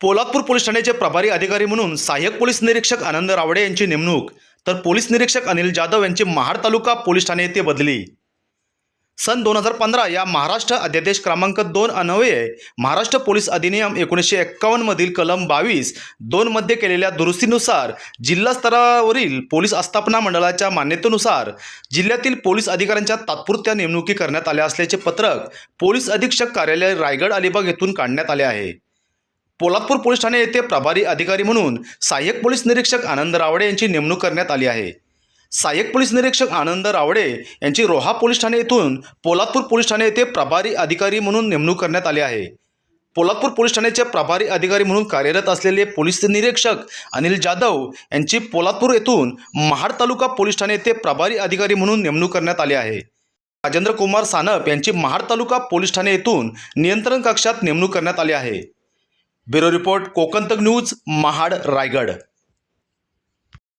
Poladpur police ठाण्याचे प्रभारी अधिकारी म्हणून सहाय्यक पोलीस निरीक्षक आनंद रावडे यांची नेमणूक तर पोलीस निरीक्षक अनिल जाधव यांची महाड तालुका पोलीस ठाणे येथे बदली. सन दोन हजार पंधरा या महाराष्ट्र अध्यादेश क्रमांक दोन अन्वये महाराष्ट्र पोलीस अधिनियम एकोणीसशे एक्कावन्नमधील कलम बावीस दोनमध्ये केलेल्या दुरुस्तीनुसार जिल्हा स्तरावरील पोलीस आस्थापना मंडळाच्या मान्यतेनुसार जिल्ह्यातील पोलीस अधिकाऱ्यांच्या तात्पुरत्या नेमणुकी करण्यात आल्या असल्याचे पत्रक पोलीस अधीक्षक कार्यालय रायगड अलिबाग येथून काढण्यात आले आहे. पोलादपूर पोलीस ठाणे येथे प्रभारी अधिकारी म्हणून सहाय्यक पोलीस निरीक्षक आनंद रावडे यांची नेमणूक करण्यात आली आहे. सहाय्यक पोलीस निरीक्षक आनंद रावडे यांची रोहा पोलीस ठाणे येथून पोलादपूर पोलीस ठाणे येथे प्रभारी अधिकारी म्हणून नेमणूक करण्यात आली आहे. पोलादपूर पोलीस ठाण्याचे प्रभारी अधिकारी म्हणून कार्यरत असलेले पोलीस निरीक्षक अनिल जाधव यांची पोलादपूर येथून महाड तालुका पोलीस ठाणे येथे प्रभारी अधिकारी म्हणून नेमणूक करण्यात आली आहे. राजेंद्र कुमार सानप यांची महाड तालुका पोलीस ठाणे येथून नियंत्रण कक्षात नेमणूक करण्यात आली आहे. ब्युरो रिपोर्ट कोकण तक न्यूज महाड रायगड.